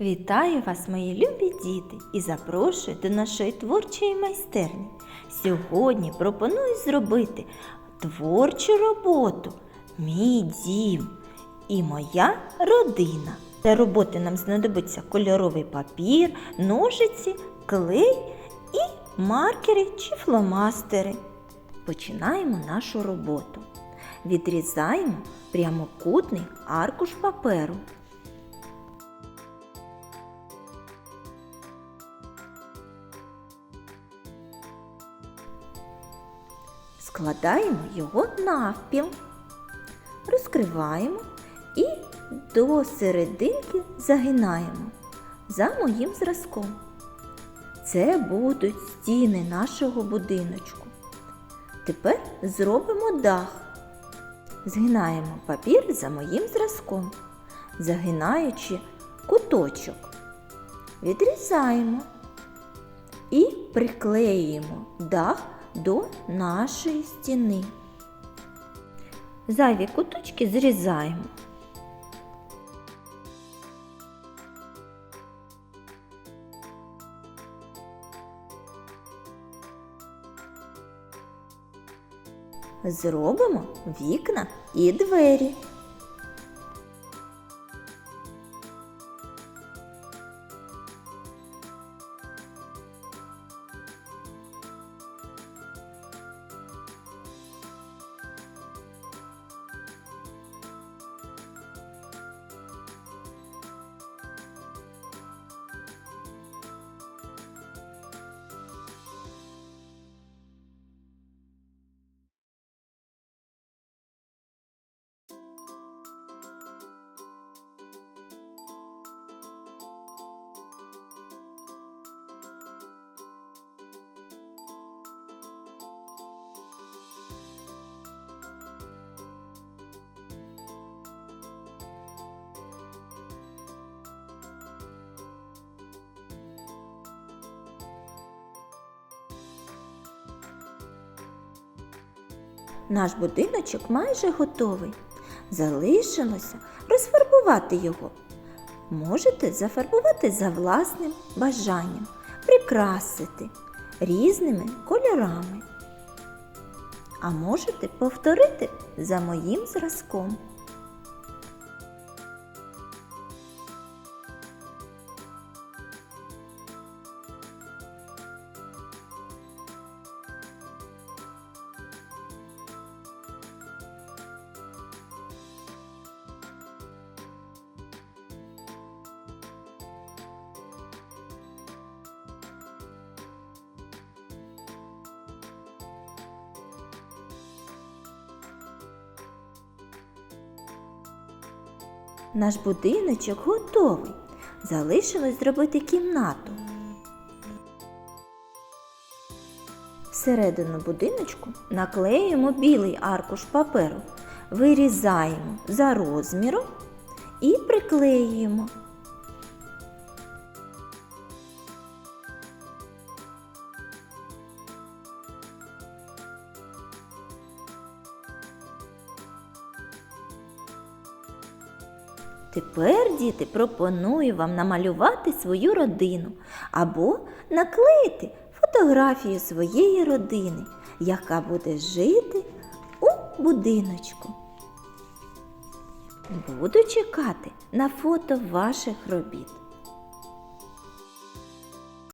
Вітаю вас, мої любі діти, і запрошую до нашої творчої майстерні. Сьогодні пропоную зробити творчу роботу Мій дім і моя родина. Для роботи нам знадобиться кольоровий папір, ножиці, клей і маркери чи фломастери. Починаємо нашу роботу. Відрізаємо прямокутний аркуш паперу. Складаємо його навпіл, розкриваємо і до серединки загинаємо за моїм зразком. Це будуть стіни нашого будиночку. Тепер зробимо дах. Згинаємо папір за моїм зразком, загинаючи куточок. Відрізаємо і приклеюємо дах до нашої стіни. Зайві куточки зрізаємо. Зробимо вікна і двері. Наш будиночок майже готовий. Залишилося розфарбувати його. Можете зафарбувати за власним бажанням, прикрасити різними кольорами. А можете повторити за моїм зразком. Наш будиночок готовий. Залишилось зробити кімнату. Всередину будиночку наклеюємо білий аркуш паперу, вирізаємо за розміром і приклеюємо. Тепер, діти, пропоную вам намалювати свою родину або наклеїти фотографію своєї родини, яка буде жити у будиночку. Буду чекати на фото ваших робіт.